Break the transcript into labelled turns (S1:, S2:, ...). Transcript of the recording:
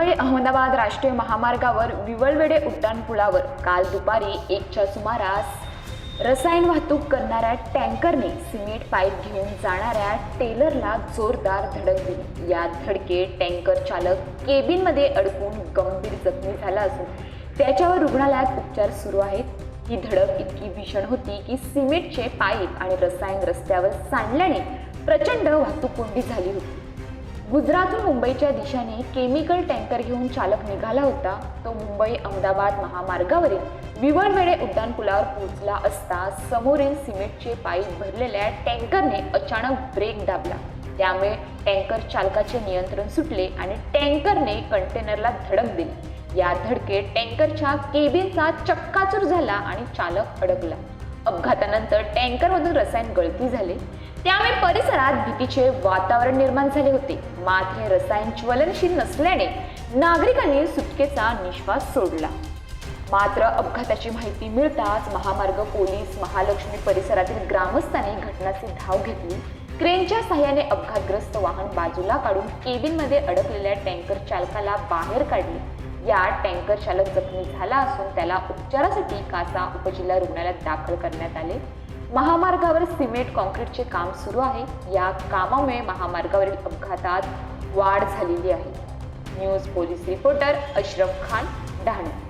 S1: मुंबई अहमदाबाद राष्ट्रीय महामार्गावर विवळवेडे उड्डाणपुलावर काल दुपारी एकच्या सुमारास रसायन वाहतूक करणाऱ्या टँकरने सिमेंट पाईप घेऊन जाणाऱ्या टेलरला जोरदार धडक दिली. या धडकेत टँकर चालक केबिनमध्ये अडकून गंभीर जखमी झाला असून त्याच्यावर रुग्णालयात उपचार सुरू आहेत. ही धडक इतकी भीषण होती की सिमेंटचे पाईप आणि रसायन रस्त्यावर सांडल्याने प्रचंड वाहतूक कोंडी झाली होती. गुजरातहून मुंबईच्या दिशेने केमिकल टँकर घेऊन चालक निघाला होता. तो मुंबई अहमदाबाद महामार्गावरील विवळवेडे उड्डाणपुलावर पोहोचला असता समोरील सिमेंटचे पाईप भरलेल्या टँकरने अचानक ब्रेक दाबला. त्यामुळे टँकर चालकाचे नियंत्रण सुटले आणि टँकरने कंटेनरला धडक दिली. या धडकेत टँकरच्या केबिनचा चक्काचूर झाला आणि चालक अडकला. अपघातानंतर टँकरमधून रसायन गळती झाले. त्यामुळे परिसरात भीतीचे वातावरण निर्माण झाले होते. मात्र हे रसायन ज्वलनशील नसल्याने नागरिकांनी सुटकेचा निश्वास सोडला. मात्र अपघाताची माहिती मिळताच महामार्ग पोलीस महालक्ष्मी परिसरातील ग्रामस्थांनी घटनाची धाव घेतली. क्रेनच्या सहाय्याने अपघातग्रस्त वाहन बाजूला काढून केबिनमध्ये अडकलेल्या टँकर चालकाला बाहेर काढले. या टँकर चालक जखमी झाला असून त्याला उपचारासाठी कासा उपजिल्हा रुग्णालयात दाखल करण्यात आले. महामार्गावर सिमेंट कॉन्क्रीटचे काम सुरू आहे. या कामामुळे महामार्गावरील अपघातात वाढ झालेली आहे. News police reporter Ashraf Khan Dahane